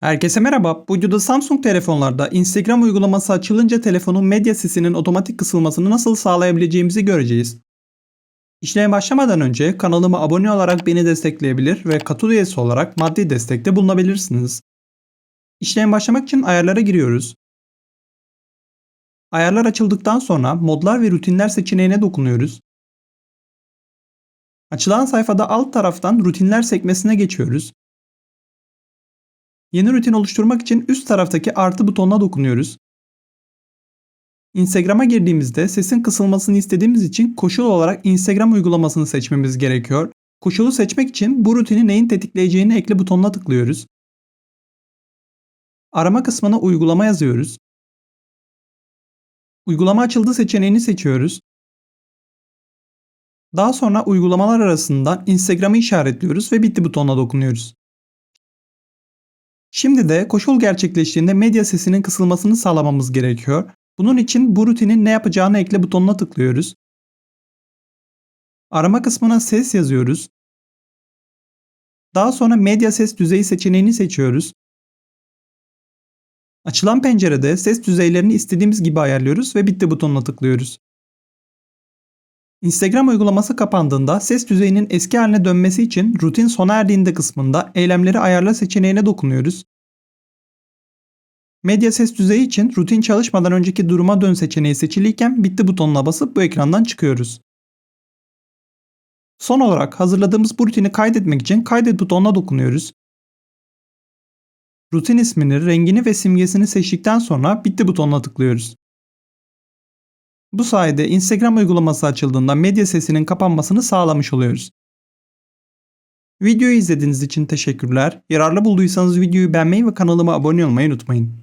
Herkese merhaba. Bu videoda Samsung telefonlarda Instagram uygulaması açılınca telefonun medya sesinin otomatik kısılmasını nasıl sağlayabileceğimizi göreceğiz. İşleme başlamadan önce kanalıma abone olarak beni destekleyebilir ve katıl üyesi olarak maddi destekte bulunabilirsiniz. İşleme başlamak için ayarlara giriyoruz. Ayarlar açıldıktan sonra modlar ve rutinler seçeneğine dokunuyoruz. Açılan sayfada alt taraftan rutinler sekmesine geçiyoruz. Yeni rutin oluşturmak için üst taraftaki artı butonuna dokunuyoruz. Instagram'a girdiğimizde sesin kısılmasını istediğimiz için koşul olarak Instagram uygulamasını seçmemiz gerekiyor. Koşulu seçmek için bu rutini neyin tetikleyeceğini ekle butonuna tıklıyoruz. Arama kısmına uygulama yazıyoruz. Uygulama açıldı seçeneğini seçiyoruz. Daha sonra uygulamalar arasından Instagram'ı işaretliyoruz ve bitti butonuna dokunuyoruz. Şimdi de koşul gerçekleştiğinde medya sesinin kısılmasını sağlamamız gerekiyor. Bunun için bu rutinin ne yapacağını ekle butonuna tıklıyoruz. Arama kısmına ses yazıyoruz. Daha sonra medya ses düzeyi seçeneğini seçiyoruz. Açılan pencerede ses düzeylerini istediğimiz gibi ayarlıyoruz ve bitti butonuna tıklıyoruz. Instagram uygulaması kapandığında ses düzeyinin eski haline dönmesi için rutin sona erdiğinde kısmında eylemleri ayarla seçeneğine dokunuyoruz. Medya ses düzeyi için rutin çalışmadan önceki duruma dön seçeneği seçiliyken bitti butonuna basıp bu ekrandan çıkıyoruz. Son olarak hazırladığımız bu rutini kaydetmek için kaydet butonuna dokunuyoruz. Rutin ismini, rengini ve simgesini seçtikten sonra bitti butonuna tıklıyoruz. Bu sayede Instagram uygulaması açıldığında medya sesinin kapanmasını sağlamış oluyoruz. Videoyu izlediğiniz için teşekkürler. Yararlı bulduysanız videoyu beğenmeyi ve kanalıma abone olmayı unutmayın.